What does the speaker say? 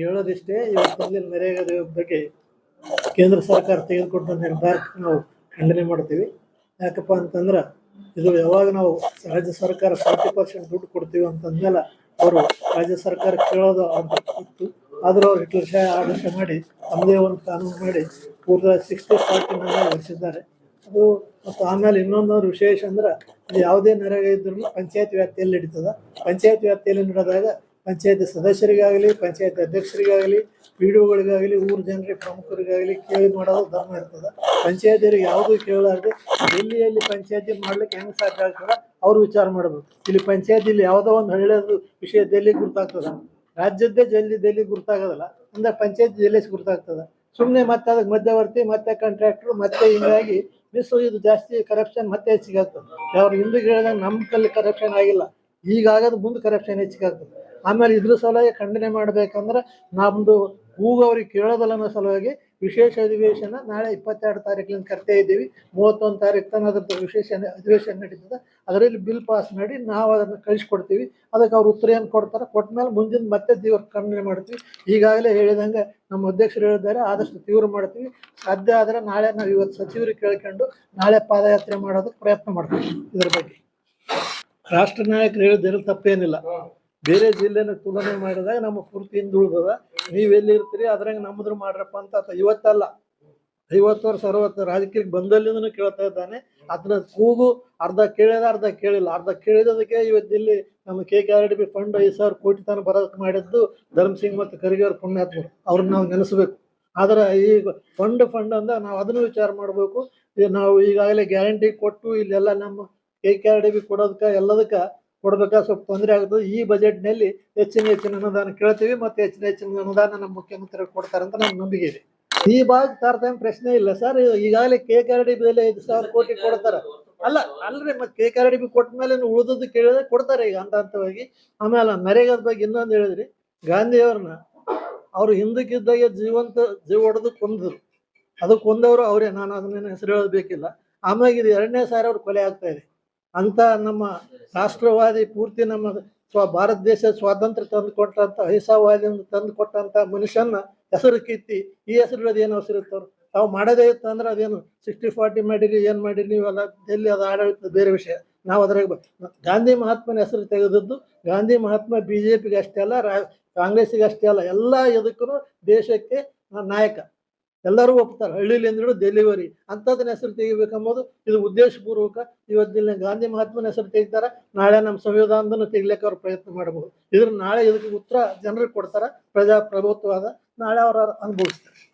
ಹೇಳೋದಿಷ್ಟೇ ಮುಂದಿನ ನರೇಗಾದ ಬಗ್ಗೆ ಕೇಂದ್ರ ಸರ್ಕಾರ ತೆಗೆದುಕೊಂಡ ನಿರ್ಧಾರಕ್ಕೆ ನಾವು ಖಂಡನೆ ಮಾಡ್ತೀವಿ. ಯಾಕಪ್ಪ ಅಂತಂದ್ರೆ, ಇದು ಯಾವಾಗ ನಾವು ರಾಜ್ಯ ಸರ್ಕಾರ ಫಾರ್ಟಿ ಪರ್ಸೆಂಟ್ ದುಡ್ಡು ಕೊಡ್ತೀವಿ ಅಂತಂದ್ಮೇಲೆ ಅವರು ರಾಜ್ಯ ಸರ್ಕಾರ ಕೇಳೋದು ಅಂತ ಇತ್ತು. ಆದರೂ ಅವ್ರು ಹಿಟ್ಲರ್ ಆದೇಶ ಮಾಡಿ, ತಮ್ಮದೇ ಒಂದು ಕಾನೂನು ಮಾಡಿ ಪೂರ್ವ ಸಿಕ್ಸ್ಟಿ ಫಾರ್ಟಿ ನಡೆಸಿದ್ದಾರೆ ಅದು ಮತ್ತು ಆಮೇಲೆ ಇನ್ನೊಂದು ವಿಶೇಷ ಅಂದ್ರೆ, ಅದು ಯಾವುದೇ ನರೇಗ ಇದ್ರೂ ಪಂಚಾಯತ್ ವ್ಯಾಪ್ತಿಯಲ್ಲಿ ನಡೀತದೆ. ಪಂಚಾಯತ್ ವ್ಯಾಪ್ತಿಯಲ್ಲಿ ನಡೆದಾಗ ಪಂಚಾಯತ್ ಸದಸ್ಯರಿಗಾಗಲಿ, ಪಂಚಾಯತ್ ಅಧ್ಯಕ್ಷರಿಗಾಗಲಿ, ಪಿ ಡಿ ಒಗಳಿಗಾಗಲಿ, ಊರ ಜನರಿಗೆ ಪ್ರಮುಖರಿಗಾಗಲಿ ಕೇಳಿ ಮಾಡೋದು ಧರ್ಮ ಇರ್ತದೆ. ಪಂಚಾಯತಿಯರಿಗೆ ಯಾವುದೂ ಕೇಳಲಾರ್ದೆ ಎಲ್ಲಿಯಲ್ಲಿ ಪಂಚಾಯತಿ ಮಾಡ್ಲಿಕ್ಕೆ ಹೆಂಗೆ ಸಾಧ್ಯ ಆಗ್ತದೆ ಅವ್ರು ವಿಚಾರ ಮಾಡಬೇಕು. ಇಲ್ಲಿ ಪಂಚಾಯತಿಲಿ ಯಾವುದೋ ಒಂದು ಹಳ್ಳಿಯದು ವಿಷಯ ಡೆಲ್ಲಿ ಗುರ್ತಾಗ್ತದ. ರಾಜ್ಯದ್ದೇ ಜಲ್ಲಿ ಜಲ್ಲಿ ಗುರ್ತಾಗೋದಿಲ್ಲ, ಅಂದರೆ ಪಂಚಾಯತ್ ಜಿಲ್ಲೆ ಗುರ್ತಾಗ್ತದೆ. ಸುಮ್ಮನೆ ಮತ್ತೆ ಅದಕ್ಕೆ ಮಧ್ಯವರ್ತಿ, ಮತ್ತೆ ಕಾಂಟ್ರಾಕ್ಟ್ರು ಮತ್ತೆ ಹಿಂಗಾಗಿ ಮಿಸ್ ಇದು ಜಾಸ್ತಿ ಕರಪ್ಷನ್ ಮತ್ತೆ ಹೆಚ್ಚಿಗೆ ಆಗ್ತದೆ. ಅವ್ರು ಹಿಂದಿಗೆ ಹೇಳಿದಾಗ ನಮ್ಮ ಕಲ್ಲಿ ಕರಪ್ಷನ್ ಆಗಿಲ್ಲ. ಈಗಾಗೋದು ಮುಂದೆ ಕರಪ್ಷನ್ ಹೆಚ್ಚಿಗೆ ಆಗ್ತದೆ. ಆಮೇಲೆ ಇದ್ರ ಸಲುವಾಗಿ ಖಂಡನೆ ಮಾಡ್ಬೇಕಂದ್ರೆ ನಮ್ಮದು ಕೂಗವ್ರಿಗೆ ಕೇಳೋದಲ್ಲ ಅನ್ನೋ ಸಲುವಾಗಿ ವಿಶೇಷ ಅಧಿವೇಶನ ನಾಳೆ ಇಪ್ಪತ್ತೆರಡು ತಾರೀಕಿನಿಂದ ಕರ್ತಾ ಇದ್ದೀವಿ. ಮೂವತ್ತೊಂದು ತಾರೀಕು ತನಕ ಅದ್ರ ವಿಶೇಷ ಅಧಿವೇಶನ ನಡೀತದೆ. ಅದರಲ್ಲಿ ಬಿಲ್ ಪಾಸ್ ಮಾಡಿ ನಾವು ಅದನ್ನು ಕಳಿಸ್ಕೊಡ್ತೀವಿ. ಅದಕ್ಕೆ ಅವ್ರು ಉತ್ತರ ಏನು ಕೊಡ್ತಾರೆ ಕೊಟ್ಟ ಮೇಲೆ ಮುಂದಿನ ಮತ್ತೆ ತೀವ್ರ ಖಂಡನೆ ಮಾಡ್ತೀವಿ. ಈಗಾಗಲೇ ಹೇಳಿದಂಗೆ ನಮ್ಮ ಅಧ್ಯಕ್ಷರು ಹೇಳಿದ್ದಾರೆ, ಆದಷ್ಟು ತೀವ್ರ ಮಾಡ್ತೀವಿ. ಸಾಧ್ಯ ಆದರೆ ನಾಳೆ ನಾವು ಇವತ್ತು ಸಚಿವರಿಗೆ ಕೇಳ್ಕೊಂಡು ನಾಳೆ ಪಾದಯಾತ್ರೆ ಮಾಡೋದಕ್ಕೆ ಪ್ರಯತ್ನ ಮಾಡ್ತೀವಿ ಇದ್ರ ಬಗ್ಗೆ. ರಾಷ್ಟ್ರ ನಾಯಕರು ಹೇಳಿದ್ರೆ ತಪ್ಪೇನಿಲ್ಲ. ಬೇರೆ ಜಿಲ್ಲೆನ ತುಲನೆ ಮಾಡಿದಾಗ ನಮ್ಮ ಪೂರ್ತಿ ಹಿಂದುಳಿದದ ನೀವೆಲ್ಲಿ ಇರ್ತೀರಿ ಅದ್ರಂಗ ನಮ್ಮದು ಮಾಡ್ರಪ್ಪ ಅಂತ ಇವತ್ತಲ್ಲ. ಐವತ್ತು ವರ್ಷ, ಅರವತ್ತು ಬಂದಲ್ಲಿಂದನೂ ಕೇಳ್ತಾ ಇದ್ದಾನೆ. ಅದನ್ನ ಕೂಗು, ಅರ್ಧ ಕೇಳಿದ ಅರ್ಧ ಕೇಳಿಲ್ಲ. ಅರ್ಧ ಕೇಳಿದದಕ್ಕೆ ಇವತ್ತು ಇಲ್ಲಿ ನಮ್ಮ K K R D B fund ಐದು ಸಾವಿರ ಕೋಟಿ ತನಕ ಬರೋದಕ್ಕೆ ಮಾಡಿದ್ದು ಧರ್ಮಸಿಂಗ್ ಮತ್ತು ಖರ್ಗೆ ಪುಣ್ಯಾತ್ಮರು. ಅವ್ರನ್ನ ನಾವು ನೆನೆಸಬೇಕು. ಆದ್ರೆ ಈಗ ಫಂಡ್ ಫಂಡ್ ಅಂದ ನಾವು ಅದನ್ನು ವಿಚಾರ ಮಾಡಬೇಕು. ನಾವು ಈಗಾಗಲೇ ಗ್ಯಾರಂಟಿ ಕೊಟ್ಟು ಇಲ್ಲೆಲ್ಲ ನಮ್ಮ K K R D B ಕೊಡೋದಕ್ಕೆ ಎಲ್ಲದಕ್ಕೆ ಕೊಡ್ಬೇಕಾ? ಸ್ವಲ್ಪ ತೊಂದರೆ ಆಗ್ತದೆ. ಈ ಬಜೆಟ್ನಲ್ಲಿ ಹೆಚ್ಚಿನ ಹೆಚ್ಚಿನ ಅನುದಾನ ಕೇಳ್ತೀವಿ. ಮತ್ತೆ ಹೆಚ್ಚಿನ ಹೆಚ್ಚಿನ ಅನುದಾನ ನಮ್ಮ ಮುಖ್ಯಮಂತ್ರಿಗಳು ಕೊಡ್ತಾರೆ ಅಂತ ನಮ್ಮ ನಂಬಿಕೆ ಇದೆ ಈ ಭಾಗ ತಾರತಮ್ಯ ಪ್ರಶ್ನೆ ಇಲ್ಲ. ಸರ್, ಈಗಾಗಲೇ ಕೆ ಕೆ ಬೆಲೆ ಐದು ಸಾವಿರ ಕೋಟಿ ಕೊಡ್ತಾರೆ. ಅಲ್ಲ, ಅಲ್ರಿ, ಮತ್ತೆ K K R D B ಕೊಟ್ಟ ಮೇಲೆ ಉಳಿದದ್ದು ಕೇಳಿದ್ರೆ ಕೊಡ್ತಾರೆ ಈಗ ಹಂತ ಹಂತವಾಗಿ. ಆಮೇಲೆ ನರೇಗದ ಬಗ್ಗೆ ಇನ್ನೊಂದು ಹೇಳಿದ್ರಿ. ಗಾಂಧಿಯವ್ರನ್ನ ಅವ್ರು ಹಿಂದಕ್ಕಿದ್ದಾಗೆ ಜೀವಂತ, ಜೀವ ಹೊಡೆದು ಕೊಂದರು ಅದು ಕೊಂದವರು ಅವರೇ. ನಾನು ಅದನ್ನೇನು ಹೆಸರು ಹೇಳಬೇಕಿಲ್ಲ ಬೇಕಿಲ್ಲ. ಆಮೇಲೆ ಇದು ಎರಡನೇ ಸಾರಿ ಅವ್ರು ಕೊಲೆ ಆಗ್ತಾ ಇದೆ. ಅಂತ ನಮ್ಮ ರಾಷ್ಟ್ರವಾದಿ ಪೂರ್ತಿ ನಮ್ಮ ಸ್ವ ಭಾರತ ದೇಶ ಸ್ವಾತಂತ್ರ್ಯ ತಂದು ಕೊಟ್ಟಂತ ಅಹಿಂಸಾವಾದಿಯಿಂದ ತಂದು ಕೊಟ್ಟಂತ ಮನುಷ್ಯನ ಹೆಸರು ಕಿತ್ತಿ ಈ ಹೆಸರು ಏನು ಹೆಸರು ತಾವು ಮಾಡೋದೇ ಇತ್ತು ಅಂದ್ರೆ ಅದೇನು ಸಿಕ್ಸ್ಟಿ ಫಾರ್ಟಿ ಮಾಡಿರಿ, ಏನು ಮಾಡಿರಿ, ನೀವೆಲ್ಲ ಎಲ್ಲಿ ಅದು ಆಡಳಿತ ಬೇರೆ ವಿಷಯ. ನಾವು ಅದ್ರಾಗ ಗಾಂಧಿ ಮಹಾತ್ಮನ ಹೆಸರು ತೆಗೆದದ್ದು, ಗಾಂಧಿ ಮಹಾತ್ಮ ಬಿ ಜೆ ಅಷ್ಟೇ ಅಲ್ಲ, ರಾ ಕಾಂಗ್ರೆಸ್ಸಿಗೆ ಅಷ್ಟೇ ಅಲ್ಲ, ಎಲ್ಲ ಇದಕ್ಕೂ ದೇಶಕ್ಕೆ ನಾಯಕ. ಎಲ್ಲರೂ ಒಪ್ತಾರೆ, ಹಳ್ಳಿಲಿ ಹಿಡಿದು ಡೆಲಿವರಿ ಅಂಥದ್ದನ್ನ ಹೆಸರು ತೆಗಿಬೇಕಂಬುದು ಇದು ಉದ್ದೇಶಪೂರ್ವಕ. ಇವತ್ತಿನ ಗಾಂಧಿ ಮಹಾತ್ಮನ ಹೆಸರು ತೆಗಿತಾರೆ, ನಾಳೆ ನಮ್ಮ ಸಂವಿಧಾನದನ್ನು ತೆಗಿಲಿಕ್ಕೆ ಅವ್ರು ಪ್ರಯತ್ನ ಮಾಡಬಹುದು. ಇದ್ರ ನಾಳೆ ಇದಕ್ಕೆ ಉತ್ತರ ಜನರಿಗೆ ಕೊಡ್ತಾರೆ ಪ್ರಜಾಪ್ರಭುತ್ವದ ನಾಳೆ ಅವರ ಅನುಭವಿಸ್ತಾರೆ.